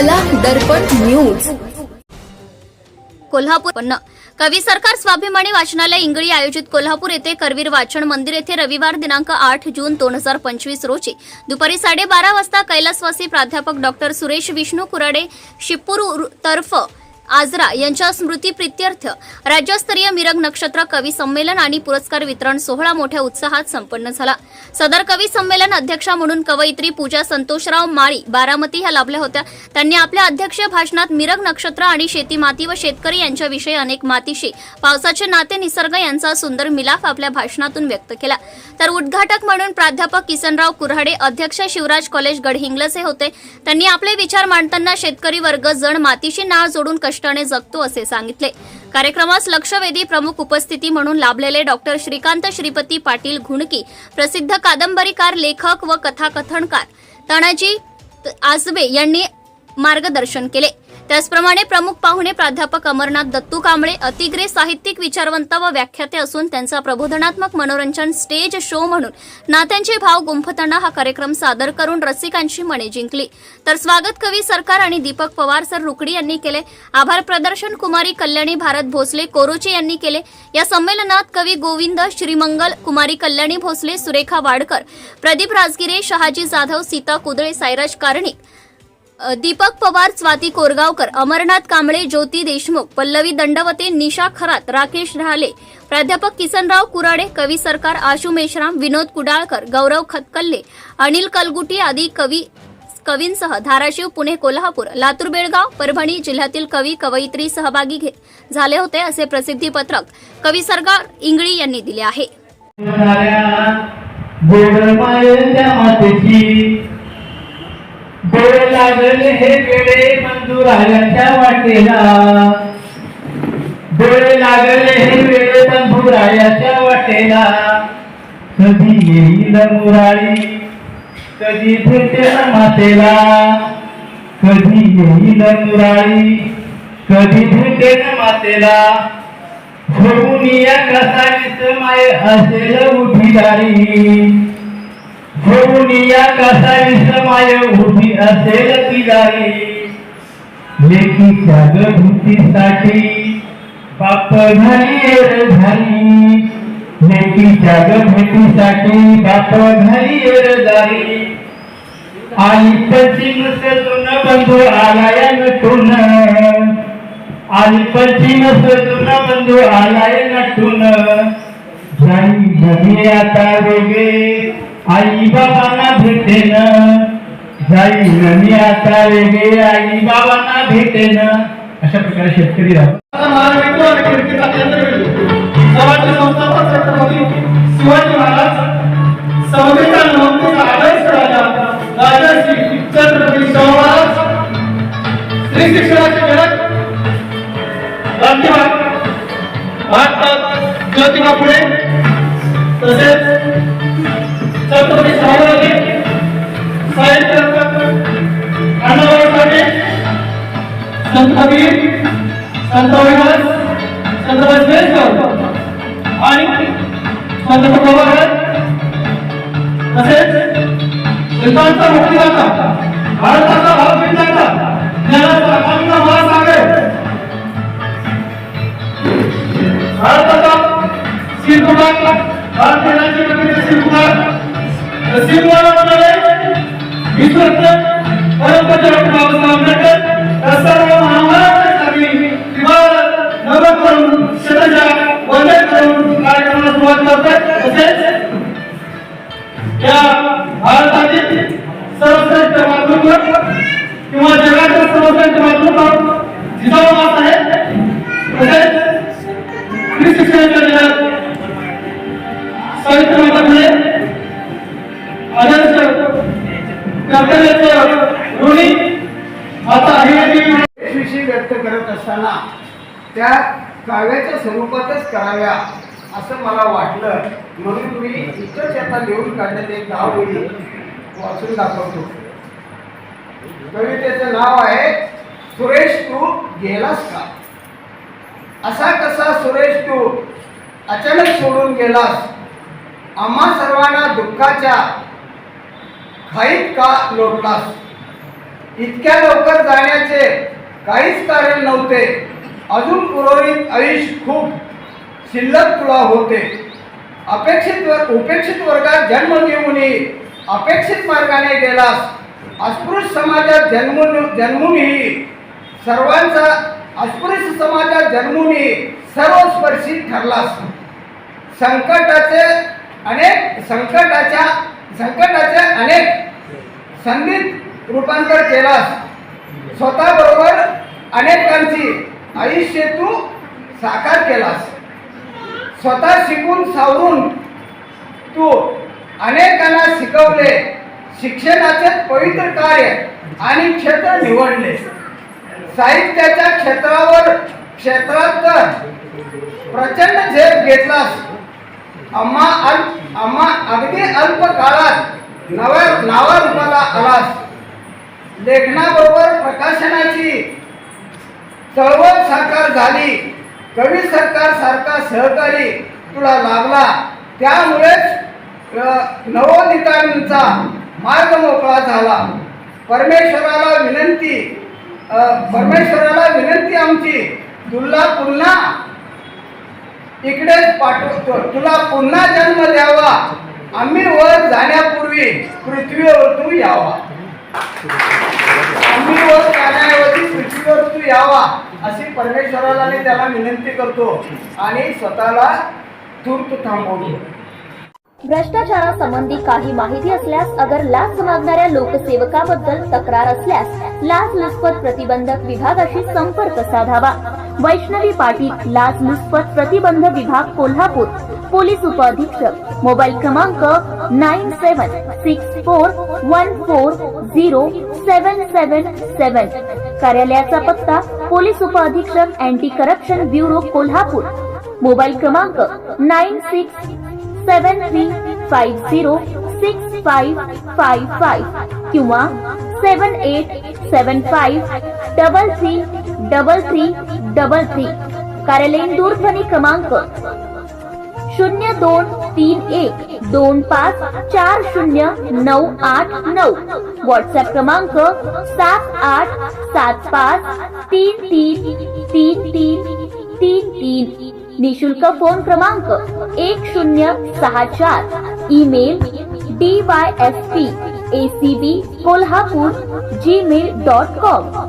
कला दर्पण न्यूज कोल्हापूर कवी सरकार स्वाभिमानी वाचनालय इंगळी आयोजित कोल्हापूर येथे करवीर वाचन मंदिर येथे रविवार दिनांक आठ जून दोन हजार पंचवीस रोजी. दुपारी साडेबारा वाजता कैलासवासी प्राध्यापक डॉक्टर सुरेश विष्णू कुराडे शिपूर उर- तर्फ आजरा यांच्या स्मृती प्रित्यर्थ राज्यस्तरीय मिरग नक्षत्र कवी संमेलन आणि पुरस्कार वितरण सोहळा मोठ्या उत्साहात संपन्न झाला. सदर कवी संमेलन अध्यक्षा म्हणून कवयित्री पूजा संतोषराव माळी बारामती ह्या लाभल्या होत्या. त्यांनी आपल्या अध्यक्षीय भाषणात मिरग नक्षत्र आणि शेती माती व शेतकरी यांच्याविषयी अनेक मातीशी पावसाचे नाते निसर्ग यांचा सुंदर मिलाफ आपल्या भाषणातून व्यक्त केला. तर उद्घाटक म्हणून प्राध्यापक किसनराव कुऱ्हाडे अध्यक्ष शिवराज कॉलेज गडहिंग्लचे होते. त्यांनी आपले विचार मांडताना शेतकरी वर्ग जण मातीशी नाळ जोडून कष्टाने जगतो असे सांगितले. कार्यक्रमास लक्षवेधी प्रमुख उपस्थिती म्हणून लाभलेले डॉक्टर श्रीकांत श्रीपती पाटील घुणकी प्रसिद्ध कादंबरीकार लेखक व कथाकथनकार तानाजी आजबे यांनी मार्गदर्शन केले. त्याचप्रमाणे प्रमुख पाहुणे प्राध्यापक अमरनाथ दत्तू कांबळे अतिग्रे साहित्यिक विचारवंत व व्याख्याते असून त्यांचा प्रबोधनात्मक मनोरंजन स्टेज शो म्हणून नात्यांचे भाव गुंफताना हा कार्यक्रम सादर करून रसिकांची मने जिंकली. तर स्वागत कवी सरकार आणि दीपक पवार सर रुकडी यांनी केले. आभार प्रदर्शन कुमारी कल्याणी भारत भोसले कोरोचे यांनी केले. या संमेलनात कवी गोविंद श्रीमंगल कुमारी कल्याणी भोसले सुरेखा वाडकर प्रदीप राजगिरे शहाजी जाधव सीता कुदळे सायराज कार्णिक दीपक पवार स्वाती कोरगावकर अमरनाथ कांबळे ज्योती देशमुख पल्लवी दंडवते निशा खरात राकेश ढाले प्राध्यापक किसनराव कुराडे कवी सरकार आशू मेश्राम विनोद कुडाळकर गौरव खतकल्ले अनिल कलगुटी आदी कवी कवींसह धाराशिव पुणे कोल्हापूर लातूर बेळगाव परभणी जिल्ह्यातील कवी कवयित्री सहभागी घे- झाले होते असे प्रसिद्धी पत्रक कवी सरकार इंगळी यांनी दिले आहे. गोड लागले हे वेळे बंधुरायाच्या वाटेला. डोळे लागले हे वेळे बंधुरायाच्या वाटेला. कधी येईल मुराळी कधी भेटेल मातेला. कधी येईल मुराळी कधी भेटेल मातेला. होऊन या कसावीस माय असेल उठी दारी या कसा माय उभी असेल ती दारी लेखीच्या गभूतीसाठी बाप झाली एर झाली लेखीच्या गभूतीसाठी बाप झाली एर आई पश्चिम सजून बंधू आलाय नटून. आई पश्चिम सजून बंधू आलाय नटून. जाई आता वेगळे. आई बाबांना भेटेन. जाईन मी आता वेगळे. आई बाबांना भेटेन. अशा प्रकारे शेतकरी राहतो शिवाजी महाराज संविधान संत संत विलास संत बसवेश्वर आणि संत तुकोबाराज तसेच विद्वांचा मुक्तीदाता भारताचा भावपिंडाचा ज्ञानाचा अखंड महासागर भारताचा शिरकुमार भारतीय राज्य कमिटीचे शिरकुमार म्हणाले विश्वरत्न असताना त्या काव्याच्या स्वरूपातच कराव्या असं मला वाटलं. म्हणून मी इथंच आता लिहून काढण्यात एक नाव बोलली वाचून दाखवतो. कवितेचं नाव आहे सुरेश तू गेलास का? असा कसा सुरेश तू अचानक सोडून गेलास? आम्हा सर्वांना दुःखाच्या खाईत का लोटलास? इतक्या लवकर जाण्याचे काहीच कारण नव्हते. अजून उर्वरित आयुष्य खूप शिल्लक तुला होते. अपेक्षित वर उपेक्षित वर्गात जन्म घेऊनही अपेक्षित मार्गाने गेलास. अस्पृश्य समाजात जन्मून जन्मूनही सर्वांचा अस्पृश्य समाजात जन्मूनही सर्वस्पर्शी ठरलास. संकटाचे अनेक संकटाच्या संकटाचे अनेक संधीत रूपांतर केलास. स्वतःबरोबर अनेकांची आयुष्य तू साकार केलास. स्वतः शिकून सावरून तू अनेकांना शिकवले. शिक्षणाचे पवित्र कार्य आणि क्षेत्र निवडले. साहित्याच्या क्षेत्रावर क्षेत्रात प्रचंड झेप घेतलास. आम्हा अल्प अम्मा अगदी अल्प काळात नव्या नावा रूपाला आलास. लेखनाबरोबर प्रकाशनाची चळवळ साकार झाली. कवी सरकार सारखा सहकारी तुला लाभला. त्यामुळेच नवोदितांचा मार्ग मोकळा झाला. परमेश्वराला विनंती परमेश्वराला विनंती आमची. तुला पुन्हा इकडेच पाठवतो. तुला पुन्हा जन्म द्यावा. आम्ही वर जाण्यापूर्वी पृथ्वीवर तू यावा. पृथ्वीवर वर पृथ्वीवर तू यावा अशी परमेश्वराला मी त्याला विनंती करतो आणि स्वतःला तूर्त थांबवतो. भ्रष्टाचारासंबंधी काही माहिती असल्यास अगर लाच मागणाऱ्या लोकसेवकाबद्दल तक्रार असल्यास लाच लुचपत प्रतिबंधक विभागाशी संपर्क साधावा. वैष्णवी पाटील लाच लुचपत प्रतिबंध विभाग कोल्हापूर. पोलीस उपअधीक्षक. मोबाईल क्रमांक nine seven six four one four zero seven seven seven. कार्यालयाचा पत्ता पोलीस उपअधीक्षक anti corruption bureau Kolhapur. Mobile क्रमांक nine six seven three five zero six five five five किंवा seven eight seven five double three double three double three. कार्यालयीन दूरध्वनी क्रमांक शून्य दोन तीन एक दोन पाच चार शून्य नऊ आठ नऊ. व्हॉट्सअप क्रमांक सात आठ सात पाच तीन तीन तीन तीन तीन तीन. निशुल्क फ़ोन क्रमांक एक शून्य सहा चार. Email D Y S P A C ACB Kolhapur Gmail dot com